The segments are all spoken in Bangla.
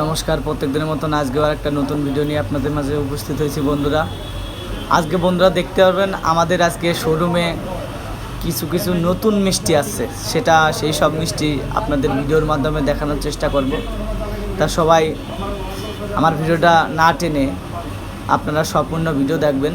নমস্কার, প্রত্যেকদিনের মতন আজকেও আর একটা নতুন ভিডিও নিয়ে আপনাদের মাঝে উপস্থিত হয়েছি বন্ধুরা। আজকে বন্ধুরা দেখতে পারবেন, আমাদের আজকে শোরুমে কিছু কিছু নতুন মিষ্টি আসছে। সেটা, সেই সব মিষ্টি আপনাদের ভিডিওর মাধ্যমে দেখানোর চেষ্টা করব। তা সবাই আমার ভিডিওটা না টেনে আপনারা সম্পূর্ণ ভিডিও দেখবেন।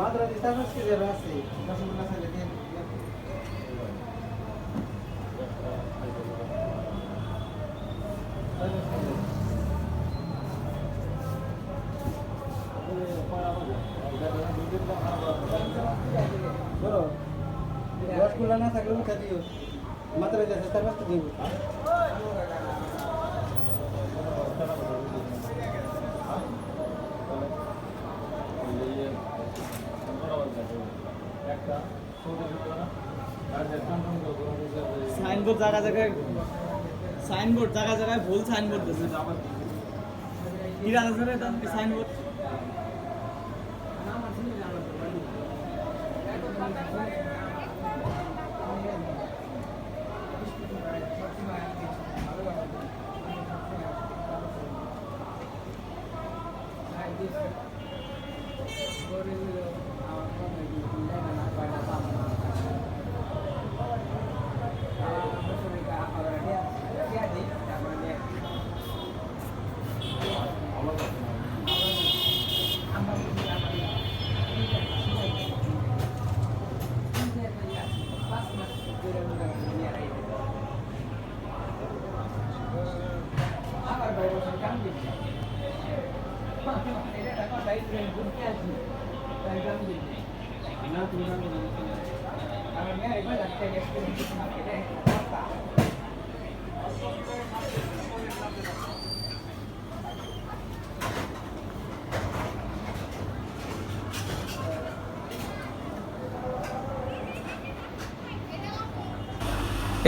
Madra de esas que de raza, más o menos le tiene. ना सगळं मुख्य देऊ मात्र त्याचा सर्वच সাইনবোর্ড জায়গা জায়গায় সাইনবোর্ড জায়গা জায়গায় ভুল সাইনবোর্ড দিয়েছে। সাইনবোর্ড?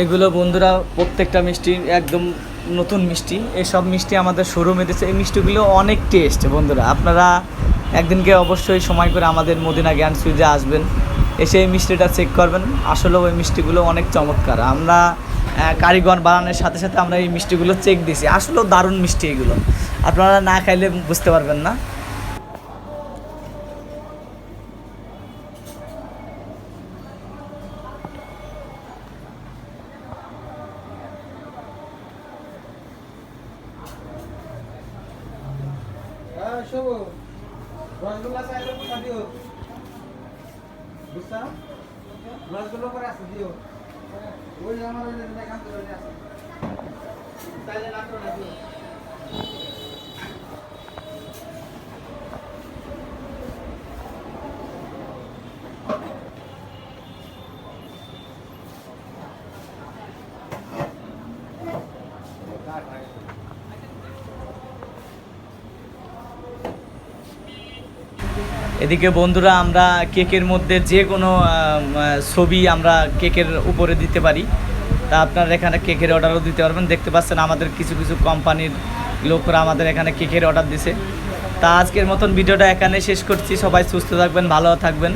এগুলো বন্ধুরা প্রত্যেকটা মিষ্টি একদম নতুন মিষ্টি। এই সব মিষ্টি আমাদের শোরুমে দিচ্ছে। এই মিষ্টিগুলো অনেক টেস্ট বন্ধুরা। আপনারা একদিনকে অবশ্যই সময় করে আমাদের মদিনা জ্ঞান সুইজে আসবেন। এসে এই মিষ্টিটা চেক করবেন। আসলে ওই মিষ্টিগুলো অনেক চমৎকার। আমরা কারিগর বানানোর সাথে সাথে আমরা এই মিষ্টিগুলো চেক দিছি আসলেও দারুণ মিষ্টি এগুলো। আপনারা না খাইলে বুঝতে পারবেন না। শোভ। রসগোল্লা চাইলে কোথা দিও। বুঝছা? রসগোল্লা করে আছে, দিও। ওই আমার দেখান ওই আছে। চাইলে না দিও এদিকে বন্ধুরা, আমরা কেকের মধ্যে যে কোনো ছবি আমরা কেকের উপরে দিতে পারি। তা আপনারা এখানে কেকের অর্ডারও দিতে পারবেন। দেখতে পাচ্ছেন আমাদের কিছু কিছু কোম্পানির লোকরা আমাদের এখানে কেকের অর্ডার দিছে। তা আজকের মতন ভিডিওটা এখানে শেষ করছি। সবাই সুস্থ থাকবেন, ভালো থাকবেন।